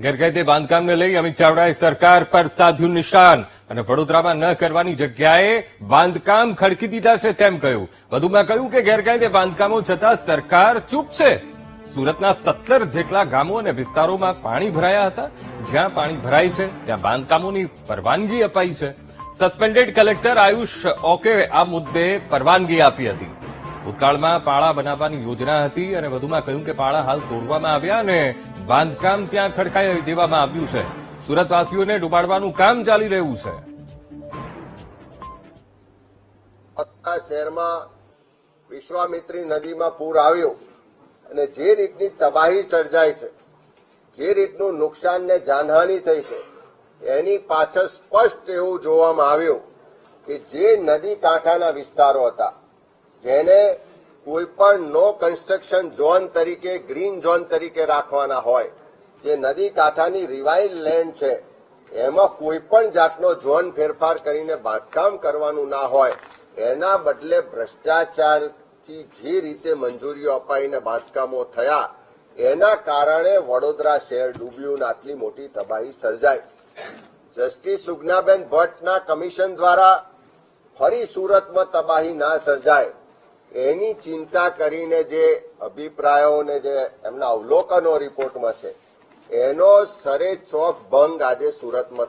ગેરકાયદે બાંધકામને લઈ અમિત ચાવડાએ સરકાર પર સાધ્યું નિશાન અને વડોદરામાં ન કરવાની જગ્યાએ બાંધકામ ખડકી દીધા છે તેમ કહ્યું. વધુમાં કહ્યું કે ગેરકાયદે બાંધકામો છતાં સરકાર ચૂપ છે. સુરતના સત્તર જેટલા ગામો અને વિસ્તારોમાં પાણી ભરાયા હતા. જ્યાં પાણી ભરાય છે, ત્યાં બાંધકામોની પરવાનગી અપાઈ છે. સસ્પેન્ડેડ કલેક્ટર આયુષ ઓકે આ મુદ્દે પરવાનગી આપી હતી. ભૂતકાળમાં પાળા બનાવવાની યોજના હતી અને વધુમાં કહ્યું કે પાળા હાલ તોડવામાં આવ્યા અને બાંધકામ ત્યાં ખડકાઈ દેવામાં આવ્યું છે. સુરતવાસીઓને ડૂબાડવાનું કામ ચાલી રહ્યું છે. શહેરમાં વિશ્વામિત્રી નદીમાં પૂર આવ્યું અને જે રીતની તબાહી સર્જાઈ છે, જે રીતનું નુકસાન ને જાનહાનિ થઈ છે, એની પાછળ સ્પષ્ટ એવું જોવામાં આવ્યું કે જે નદી કાંઠાના વિસ્તારો હતા, જેને કોઈ પણ નો કન્સ્ટ્રક્શન ઝોન તરીકે ગ્રીન ઝોન તરીકે રાખવાના હોય, જે નદી કાંઠાની રિવાઇલ લેન્ડ છે, એમાં કોઈ પણ જાતનો ઝોન ફેરફાર કરીને બાંધકામ કરવાનું ના હોય, એના બદલે ભ્રષ્ટાચારથી જે રીતે મંજૂરીઓ અપાઈને બાંધકામો થયા, એના કારણે વડોદરા શહેર ડૂબ્યું આટલી મોટી તબાહી સર્જાઈ. જસ્ટિસ સુજ્ઞાબેન ભટ્ટના કમિશન દ્વારા ફરી સુરતમાં તબાહી ના સર્જાય. એની ચિંતા કરીને જે અભિપ્રાયો ને જે એમના અવલોકનો રિપોર્ટમાં છે, એનો સરે ચોક ભંગ આજે સુરતમાં